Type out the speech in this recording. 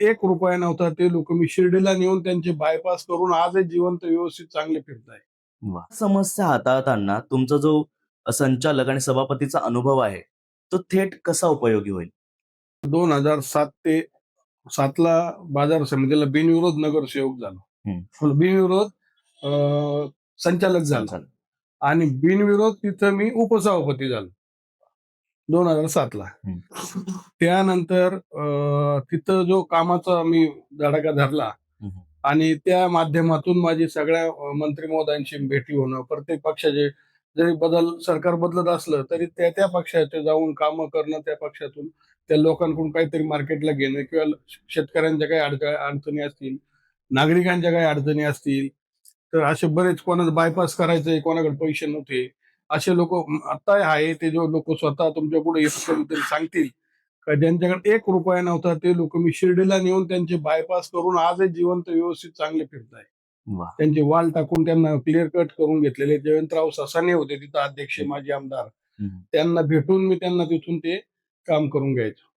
एक रुपया नव्हता ते लोक मी शिर्डीला नेऊन त्यांचे बायपास करून आजच जिवंत व्यवस्थित चांगले फिरताय वा. समस्या हाताळताना तुमचा जो संचालक आणि सभापतीचा अनुभव आहे तो थेट कसा उपयोगी होईल? दोन हजार सात ते सातला बाजार समितीला बिनविरोध नगरसेवक झालो. बिनविरोध संचालक झालो. आणि बिनविरोध तिथं मी उपसभापती झालो. दोन हजार सातला. त्यानंतर तिथं जो कामाचा मी धडाका धरला. आणि त्या माध्यमातून माझी सगळ्या मंत्री महोदयांशी भेटी होणं प्रत्येक पक्षाचे जरी बदल सरकार बदलत असलं तरी त्या त्या पक्षाचे जाऊन कामं करणं त्या पक्षातून त्या लोकांकडून काहीतरी मार्केटला घेणं किंवा शेतकऱ्यांच्या काही अडचणी अडचणी असतील नागरिकांच्या काही अडचणी असतील तर असे बरेच कोणाला बायपास करायचंय कोणाकडे पैसे नव्हते असे लोक आता आहे ते जो लोक स्वतः तुमच्यापुढे येत कधीतरी सांगतील. का ज्यांच्याकडे एक रुपया नव्हता ते लोक मी शिर्डीला नेऊन त्यांचे बायपास करून आजच जिवंत व्यवस्थित चांगले फिरताय. त्यांचे वाल टाकून त्यांना क्लिअर कट करून घेतलेले जयंतराव ससाने होते तिथं अध्यक्ष माजी आमदार. त्यांना भेटून मी त्यांना तिथून ते काम करून घ्यायचो.